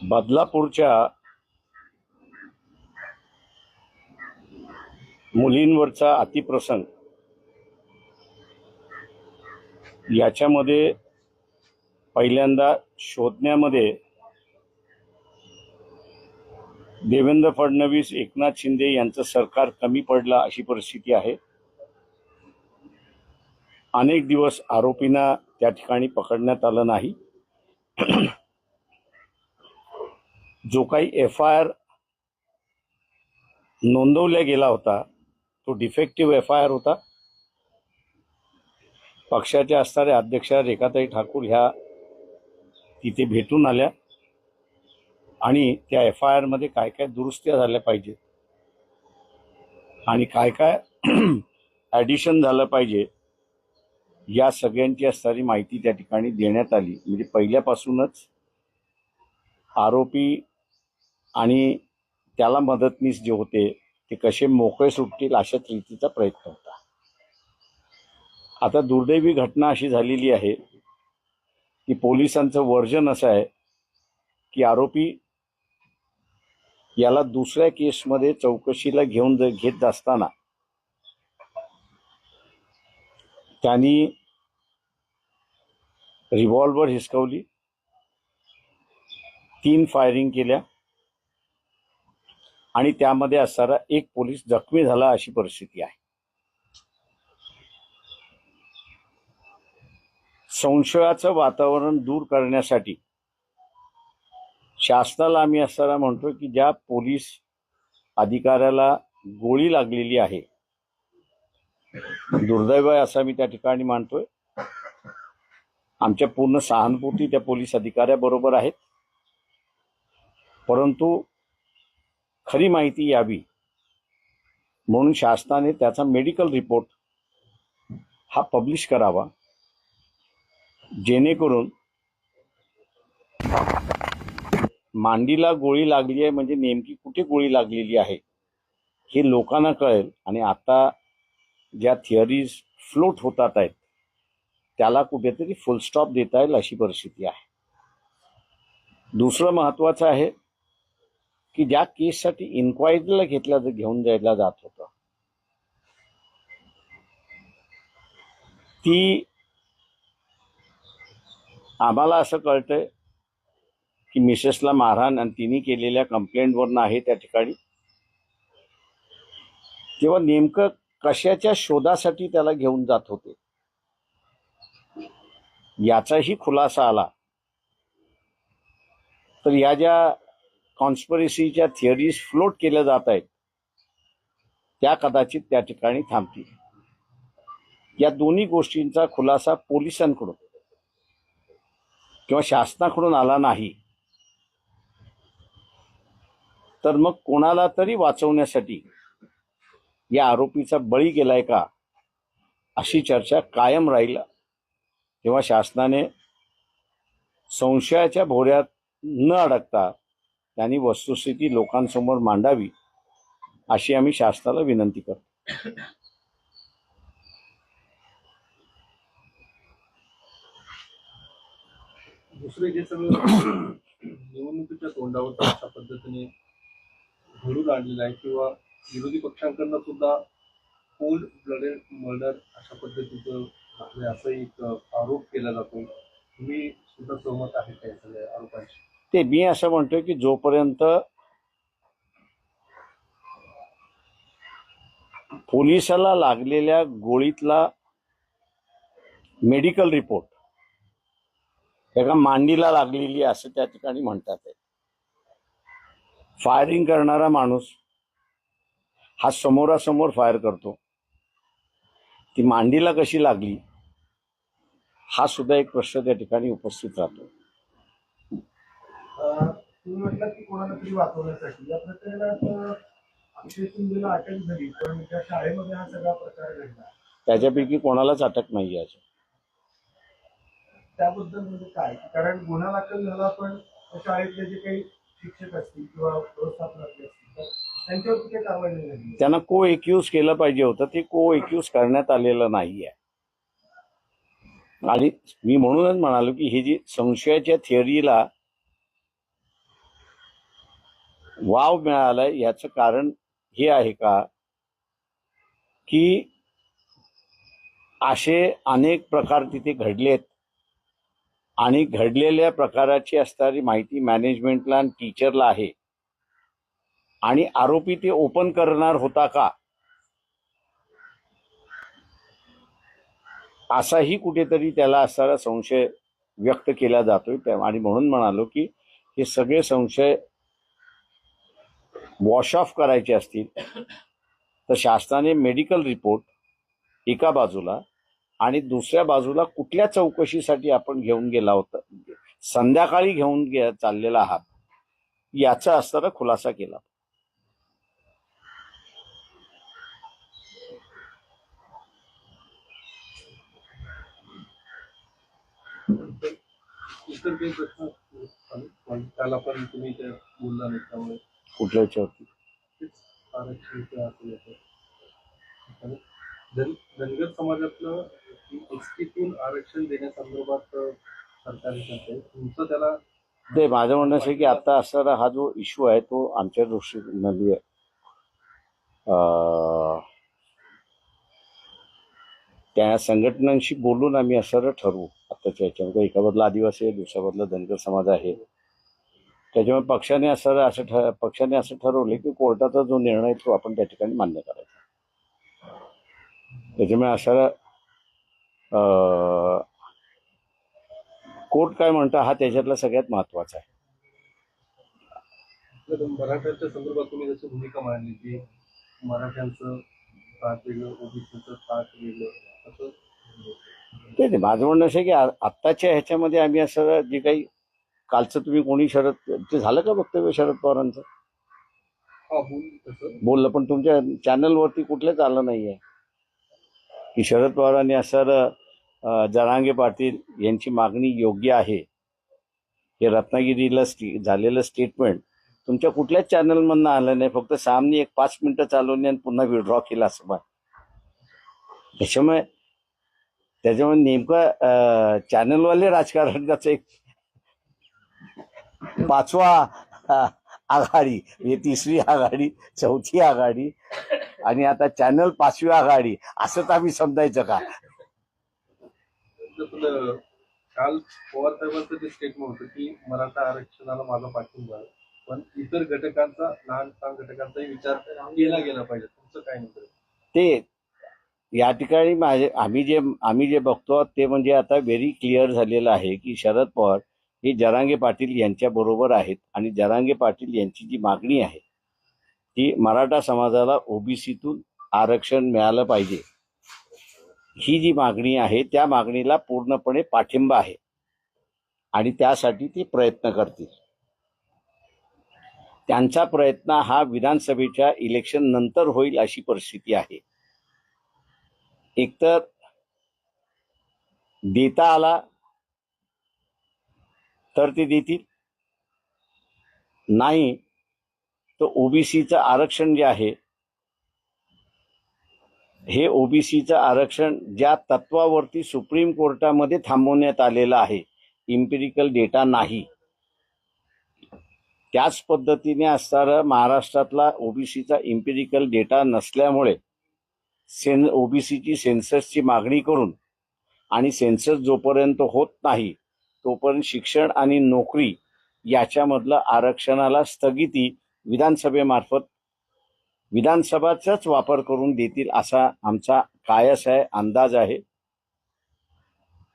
बदलापूरच्या मुलींवरचा अतिप्रसंग. याच्यामध्ये पहिल्यांदा शोधण्यामध्ये देवेंद्र फडणवीस एकनाथ शिंदे यांचं सरकार कमी पडलं अशी परिस्थिती आहे. अनेक दिवस आरोपींना त्या ठिकाणी पकडण्यात आलं नाही. जो काही एफ आय आर नोंदवला गेला होता तो डिफेक्टिव्ह एफ आय आर होता. पक्षाच्या असणाऱ्या अध्यक्षा रेखाताई ठाकूर ह्या तिथे भेटून आल्या. आणि त्या एफ आय आरमध्ये काय काय दुरुस्त्या झाल्या पाहिजेत आणि काय काय ॲडिशन झालं पाहिजे. या सगळ्यांची असणारी माहिती त्या ठिकाणी देण्यात आली. म्हणजे पहिल्यापासूनच आरोपी आणि त्याला मदतनीस जे होते ते कसे मोकळे सुटतील अशाच रीतीचा प्रयत्न होता. आता दुर्दैवी घटना अशी झालेली आहे की पोलिसांचं वर्जन असं आहे की आरोपी याला दुसऱ्या केसमध्ये चौकशीला घेऊन घेत असताना त्यांनी रिव्हॉल्वर हिसकवली तीन फायरिंग केल्या आणि त्यामध्ये असणारा एक पोलीस जखमी झाला अशी परिस्थिती आहे. संशयाचं वातावरण दूर करण्यासाठी शासनाला आम्ही असताना म्हणतो की ज्या पोलीस अधिकाऱ्याला गोळी लागलेली आहे दुर्दैव आहे असं मी त्या ठिकाणी मानतोय. आमच्या पूर्ण सहानुभूती त्या पोलीस अधिकाऱ्याबरोबर आहेत. परंतु खरी माहिती यावी म्हणून शासनाने त्याचा मेडिकल रिपोर्ट हा पब्लिश करावा. जेणेकरून मांडीला गोळी लागली आहे म्हणजे नेमकी कुठे गोळी लागलेली आहे हे लोकांना कळेल. आणि आता ज्या थिअरीज फ्लोट होतात आहेत त्याला कुठेतरी फुल स्टॉप देता येईल अशी परिस्थिती आहे. दुसरं महत्त्वाचं आहे की ज्या केससाठी इन्क्वायरीला घेतल्या घेऊन जायला जात होतं ती आम्हाला असं कळतंय की मिसेसला मारहाण आणि तिने केलेल्या कंप्लेंटवरनं आहे त्या ठिकाणी. तेव्हा नेमकं कशाच्या शोधासाठी त्याला घेऊन जात होते? याचाही खुलासा आला. तर या ज्या कॉन्स्परेसीच्या थिअरीज फ्लोट केल्या जात आहेत त्या कदाचित त्या ठिकाणी थांबतील. या दोन्ही गोष्टींचा खुलासा पोलिसांकडून. किंवा शासनाकडून आला नाही तर मग कोणाला तरी वाचवण्यासाठी या आरोपीचा बळी गेलाय का अशी चर्चा कायम राहील. तेव्हा शासनाने संशयाच्या भोऱ्यात न अडकता त्यांनी वस्तुस्थिती लोकांसमोर मांडावी अशी आम्ही शासनाला विनंती करतो. दुसरे जे सगळं निवडणुकीच्या तोंडावर अशा पद्धतीने घडून आणलेलं आहे किंवा विरोधी पक्षांकडनं सुद्धा कोल्ड ब्लडेड मर्डर अशा पद्धतीचं झालंय असं एक आरोप केला जातो तुम्ही सुद्धा सहमत आहे त्या सगळ्या आरोपांशी? ते मी असं म्हणतोय की जोपर्यंत पोलिसाला लागलेल्या गोळीतला मेडिकल रिपोर्ट एका मांडीला लागलेली असं त्या ठिकाणी म्हणतात फायरिंग करणारा माणूस हा समोरासमोर फायर करतो. ती मांडीला कशी लागली? हा सुद्धा एक प्रश्न त्या ठिकाणी उपस्थित राहतो. त्याच्यापैकी कोणालाच अटक नाही आहे अजून. त्याबद्दल म्हणजे काय? कारण गुन्हा दाखल झाला पण शाळेतले जे काही शिक्षक असतील किंवा व्यवस्थापनातले असतील त्यांच्यावर त्यांच्यावरती काही कारवाई नाही झाली. त्यांना को एक्यूज केलं पाहिजे होतं. ते को एक्यूज करण्यात आलेलं नाहीये. आणि मी म्हणूनच म्हणालो की ही जी संशयाच्या थिअरीला वाव मिळालाय याचं कारण हे आहे का? की असे अनेक प्रकार तिथे घडलेत. आणि घडलेल्या प्रकाराची असणारी माहिती मॅनेजमेंटला आणि टीचरला आहे. आणि आरोपी ते ओपन करणार होता का? असाही कुठेतरी त्याला असणारा संशय व्यक्त केला जातोय. आणि म्हणून म्हणालो की हे सगळे संशय वॉश ऑफ करायचे असतील तर शासनाने मेडिकल रिपोर्ट एका बाजूला आणि दुसऱ्या बाजूला कुठल्या चौकशीसाठी आपण घेऊन गेला होता? संध्याकाळी घेऊन गे चाललेला आहात. याचा असताना खुलासा केला. पण त्याला पण तुम्ही बोलला नाही त्यामुळे कुठल्या याच्यावरती धनगर समाजातलं आरक्षण देण्यासंदर्भात तुमचं त्याला ते माझं म्हणणं असं की आता असणारा हा जो इश्यू आहे तो आमच्या दृष्टीने आहे. त्या संघटनांशी बोलून आम्ही असं ठरवू. आत्ताच्या याच्यामध्ये एका बदला आदिवासी आहे दुसऱ्या बदला धनगर समाज आहे. त्याच्यामुळे पक्षाने असं असं ठर पक्षाने असं ठरवलं की कोर्टाचा जो निर्णय तो आपण त्या ठिकाणी मान्य करायचा. त्याच्यामुळे असं कोर्ट काय म्हणतं? हा त्याच्यातला सगळ्यात महत्त्वाचा आहे. मराठ्यांच्या संदर्भात तुम्ही जशी भूमिका मांडली की मराठ्यांचं वेगळं ओबीसीचं वेगळं असं? ते नाही माझं म्हणणं असं की आत्ताच्या ह्याच्यामध्ये आम्ही असं जे काही कालचं तुम्ही कोणी शरद ते झालं का वक्तव्य शरद पवारांचं? बोललं पण तुमच्या चॅनलवरती कुठलंच आलं नाहीये. की शरद पवारांनी आणि अं, जरांगे पाटील यांची मागणी योग्य आहे. हे रत्नागिरीला स्टी झालेलं स्टेटमेंट तुमच्या कुठल्याच चॅनलमधनं आलं नाही. फक्त सामने एक पाच मिनटं चालवली आणि पुन्हा विड्रॉ केला असं बा. त्याच्यामुळे त्याच्यामुळे नेमकं चॅनलवाले राजकारण त्याचं एक पाचवा आघाडी म्हणजे तिसरी आघाडी चौथी आघाडी आणि आता चॅनल पाचवी आघाडी असंच आम्ही समजायचं का? काल पवार साहेबांचं जे स्टेटमेंट होतं की मराठा आरक्षणाला माझा पाठिंबा पण इतर घटकांचा लहान लहान घटकांचाही विचार केला गेला पाहिजे. तुमचं काय नाही ते या ठिकाणी माझे आम्ही जे आम्ही जे बघतो ते म्हणजे आता व्हेरी क्लिअर झालेलं आहे की शरद पवार हे जरांगे पाटील यांच्या बरोबर आहेत आणि जरांगे पाटील यांची जी मागणी आहे ती मराठा समाजाला ओबीसीतून आरक्षण मिळालं पाहिजे. ही जी मागणी आहे त्या मागणीला पूर्णपणे पाठिंबा आहे. आणि त्यासाठी ते प्रयत्न करतील. त्यांचा प्रयत्न हा विधानसभेच्या इलेक्शन नंतर होईल अशी परिस्थिती आहे. एकतर देता आला तर ते देतील. नाही तर ओबीसीचं आरक्षण जे आहे हे ओबीसीचं आरक्षण ज्या तत्वावरती सुप्रीम कोर्टामध्ये थांबवण्यात आलेलं आहे इम्पिरिकल डेटा नाही. त्याच पद्धतीने असणारा महाराष्ट्रातला ओबीसीचा इम्पिरिकल डेटा नसल्यामुळे सेन ओबीसीची सेन्ससची मागणी करून आणि सेन्सस जोपर्यंत होत नाही तोपर्यंत शिक्षण आणि नोकरी याच्यामधलं आरक्षणाला स्थगिती विधानसभेमार्फत विधानसभाचाच वापर करून देतील असा आमचा कायस आहे अंदाज आहे.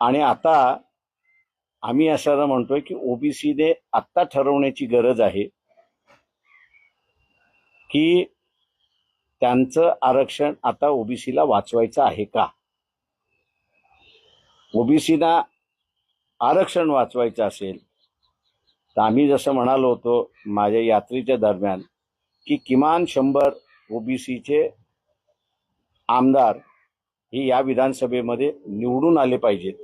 आणि आता आम्ही असं म्हणतोय की ओबीसीने आत्ता ठरवण्याची गरज आहे की त्यांचं आरक्षण आता ओबीसीला वाचवायचं आहे का? ओबीसीना आरक्षण वाचवायचं असेल तर आम्ही जसं म्हणालो होतो माझ्या यात्रेच्या दरम्यान की किमान शंभर ओबीसीचे आमदार हे या विधानसभेमध्ये निवडून आले पाहिजेत.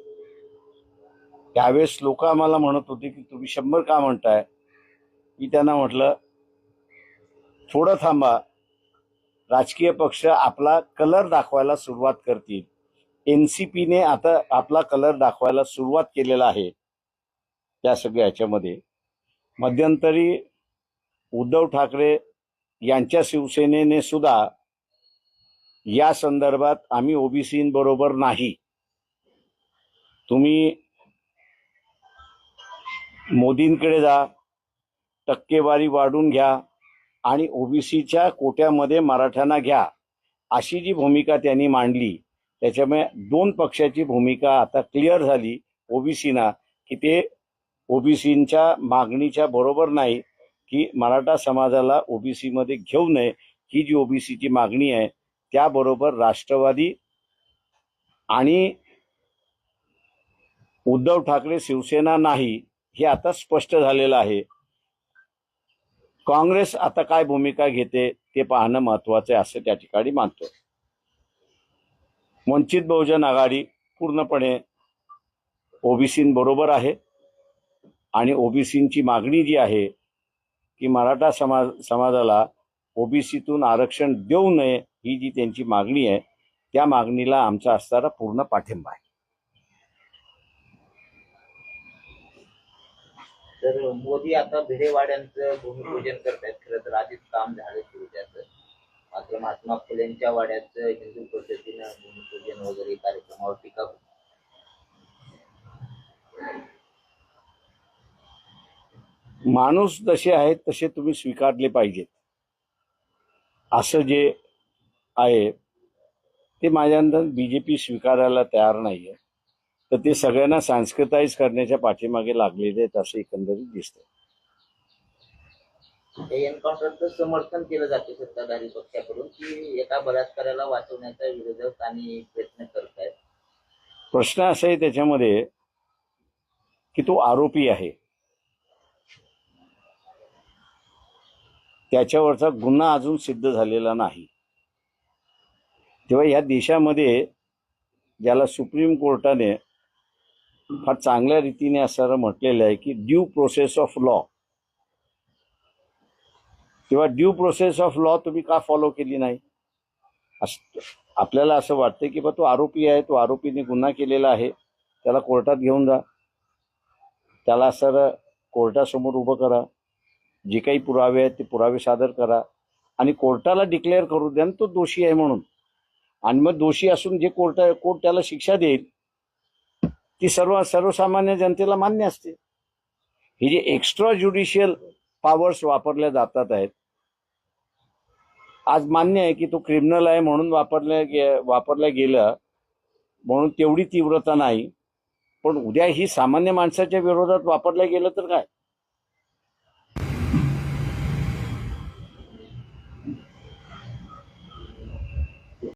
त्यावेळेस लोक आम्हाला म्हणत होते की तुम्ही शंभर का म्हणताय? मी त्यांना म्हटलं थोडं थांबा. राजकीय पक्ष आपला कलर दाखवायला सुरुवात करतील. एनसीपीने आता आपला कलर दाखवायला सुरुवात केलेला आहे. त्या सगळ्या ह्याच्यामध्ये मध्यंतरी उद्धव ठाकरे यांच्या शिवसेनेने सुद्धा या संदर्भात आम्ही ओबीसींबरोबर नाही. तुम्ही मोदींकडे जा टक्केवारी वाढून घ्या आणि ओबीसीच्या कोट्यामध्ये मराठ्यांना घ्या अशी जी भूमिका त्यांनी मांडली त्याच्यामुळे दोन पक्षाची भूमिका आता क्लिअर झाली ओबीसीना की ते ओबीसींच्या मागणीच्या बरोबर नाही की मराठा समाजाला ओबीसी मध्ये घेऊ नये. ही जी ओबीसीची मागणी आहे त्याबरोबर राष्ट्रवादी आणि उद्धव ठाकरे शिवसेना नाही हे आता स्पष्ट झालेलं आहे. काँग्रेस आता काय भूमिका घेते ते पाहणं महत्वाचं आहे असं त्या ठिकाणी मानतो वंचित बहुजन आघाडी पूर्णपणे ओबीसीबरोबर आहे. आणि ओबीसींची मागणी जी आहे की मराठा समाज समाजाला ओबीसीतून आरक्षण देऊ नये ही जी त्यांची मागणी आहे त्या मागणीला आमचा असणारा पूर्ण पाठिंबा आहे. तर मोदी आता भिडेवाड्यांचं भूमिपूजन आहेत खरं तर आधीच काम झालं सुरू त्याचं मात्र महात्मा फुलेंच्या वाड्याचं हिंदू पद्धतीनं भूमिपूजन वगैरे कार्यक्रमावर टीका होती. माणूस जसे आहेत तसे तुम्ही स्वीकारले पाहिजेत. असं जे आहे ते माझ्या अंदाज बीजेपी स्वीकारायला तयार नाहीये. तर ते सगळ्यांना सांस्कृताईज करण्याच्या पाठीमागे लागलेले आहेत असं एकंदरीत दिसतं एन्काउंटरचं समर्थन केलं जाते सत्ताधारी पक्षाकडून की एका बलात्काराला वाचवण्याचा विरोधक आणि प्रयत्न करत आहेत प्रश्न असा आहे त्याच्यामध्ये की तो आरोपी आहे. त्याच्यावरचा गुन्हा अजून सिद्ध झालेला नाही. तेव्हा ह्या देशामध्ये ज्याला सुप्रीम कोर्टाने फार चांगल्या रीतीने असं म्हटलेलं आहे की ड्यू प्रोसेस ऑफ लॉ तेव्हा ड्यू प्रोसेस ऑफ लॉ तुम्ही का फॉलो केली नाही? आपल्याला असं वाटतं की बा तो आरोपी आहे तो आरोपीने गुन्हा केलेला आहे त्याला कोर्टात घेऊन जा. त्याला सर कोर्टासमोर उभं करा. जे काही पुरावे आहेत ते पुरावे सादर करा. आणि कोर्टाला डिक्लेअर करू द्या तो दोषी आहे म्हणून. आणि मग दोषी असून जे कोर्ट कोर्ट त्याला शिक्षा देईल ती सर्व सर्वसामान्य जनतेला मान्य असते. ही जे एक्स्ट्रा ज्युडिशियल पॉवर्स वापरल्या जातात आहेत आज मान्य आहे की तो क्रिमिनल आहे म्हणून वापरल्या गे वापरल्या गेलं म्हणून तेवढी तीव्रता नाही. पण उद्या ही सामान्य माणसाच्या विरोधात वापरल्या गेलं तर काय?